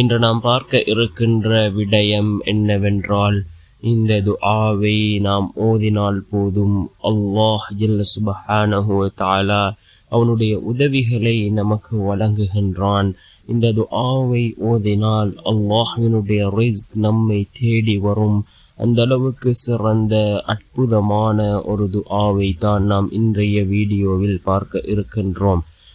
இன்று நாம் பார்க்க இருக்கின்ற விடயம் என்னவென்றால் இந்த துஆவை நாம் ஓதினால் போதும். அல்லாஹ் ஜல்ல சுபஹானஹு தாலா அவனுடைய உதவிகளை நமக்கு வழங்குகின்றான். இந்த துஆவை ஓதினால் அல்லாஹினுடைய ரிஸ்க் நம்மை தேடி வரும். அந்த அளவுக்கு சிறந்த அற்புதமான ஒரு துஆவை தான் நாம் இன்றைய வீடியோவில் பார்க்க இருக்கின்றோம்.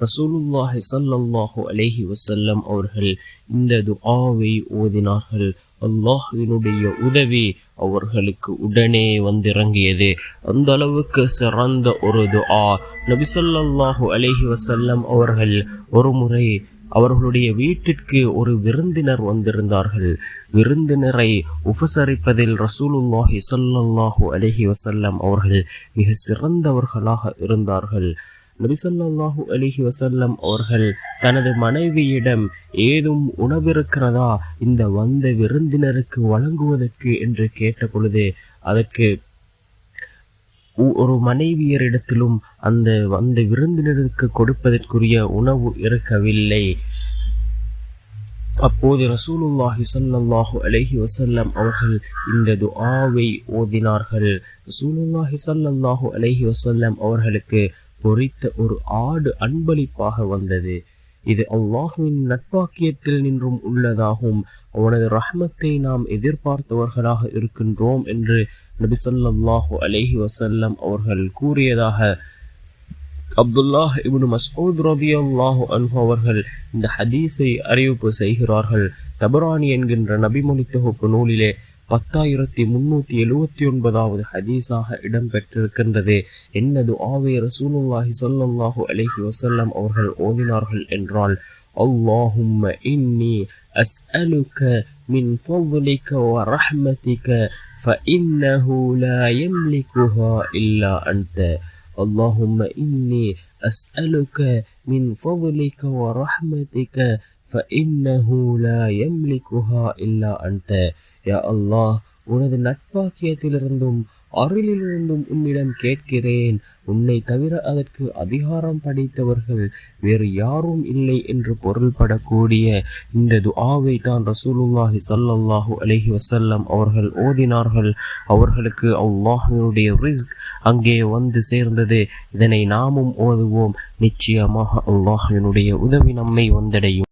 ரசூலுல்லாஹி சல்லாஹு அலைஹி வசல்லம் அவர்கள் இந்த துஆவை ஓதினார்கள். அல்லாஹினுடைய உதவி அவர்களுக்கு உடனே வந்திறங்கியது. அந்த அளவுக்கு சிறந்த ஒரு துஆ. நபி ஸல்லல்லாஹு அலைஹி வசல்லம் அவர்கள் ஒரு முறை அவர்களுடைய வீட்டிற்கு ஒரு விருந்தினர் வந்திருந்தார்கள். விருந்தினரை உபசரிப்பதில் ரசூலுல்லாஹி ஸல்லல்லாஹு அலஹி வசல்லம் அவர்கள் மிக சிறந்தவர்களாக இருந்தார்கள். நபிசல்லாஹு அலிஹி வசல்லம் அவர்கள் தனது மனைவியிடம் ஏதும் உணவிருக்கிறதா? இந்த வந்த விருந்தினருக்கு வழங்குவதற்கு என்று கேட்ட பொழுது அதற்கு ஒரு மனைவியரிடத்திலும் அந்த வந்த விருந்தினருக்கு கொடுப்பதற்குரிய உணவு இருக்கவில்லை. அப்போது ரசூலுல்லாஹி ஸல்லல்லாஹு அலஹி வசல்லம் அவர்கள் இந்த துஆவை ஓதினார்கள். ரசூலுல்லாஹி ஸல்லல்லாஹு அலஹி வசல்லம் அவர்களுக்கு பொறித்த ஒரு ஆடு அன்பளிப்பாக வந்தது. இது அல்லாஹுவின் நட்பாக்கியத்தில் நின்றும் உள்ளதாகும். அவனது ரஹ்மத்தை நாம் எதிர்பார்த்தவர்களாக இருக்கின்றோம் என்று நபி சொல்லாஹு அலஹி வசல்லம் அவர்கள் கூறியதாக அப்துல்லாஹ் இப்னு மசூத் ரதி அல்லாஹு அன்ஹு அவர்கள் இந்த ஹதீஸை அறிவிப்பு செய்கிறார்கள். தபரானி என்கின்ற நபிமொழி தொகுப்பு நூலிலே பத்தாயிரத்தி முன்னூத்தி எழுவத்தி ஒன்பதாவது ஹதீஸாக இடம்பெற்றிருக்கின்றது என்னது ஆவே ரசூலுல்லாஹி சொல்லல்லாஹு அலைஹி வசல்லம் அவர்கள் ஓதினார்கள் என்றால் اللهم إني أسألك من فضلك ورحمتك فإنه لا يملكها إلا أنت اللهم إني أسألك من فضلك ورحمتك فإنه لا يملكها إلا أنت யா அல்லாஹ் உனது நட்பாக்கியத்திலிருந்தும் அருளிலிருந்தும் உன்னிடம் கேட்கிறேன் உன்னை தவிர அதற்கு அதிகாரம் படைத்தவர்கள் வேறு யாரும் இல்லை என்று பொருள்படக்கூடிய இந்த துஆவை தான் ரசூலுல்லாஹி சல்லல்லாஹு அலைஹி வசல்லம் அவர்கள் ஓதினார்கள் அவர்களுக்கு அல்லாஹினுடைய ரிஸ்க் அங்கே வந்து சேர்ந்தது இதனை நாமும் ஓதுவோம் நிச்சயமாக அல்லாஹினுடைய உதவி நம்மை வந்தடையும்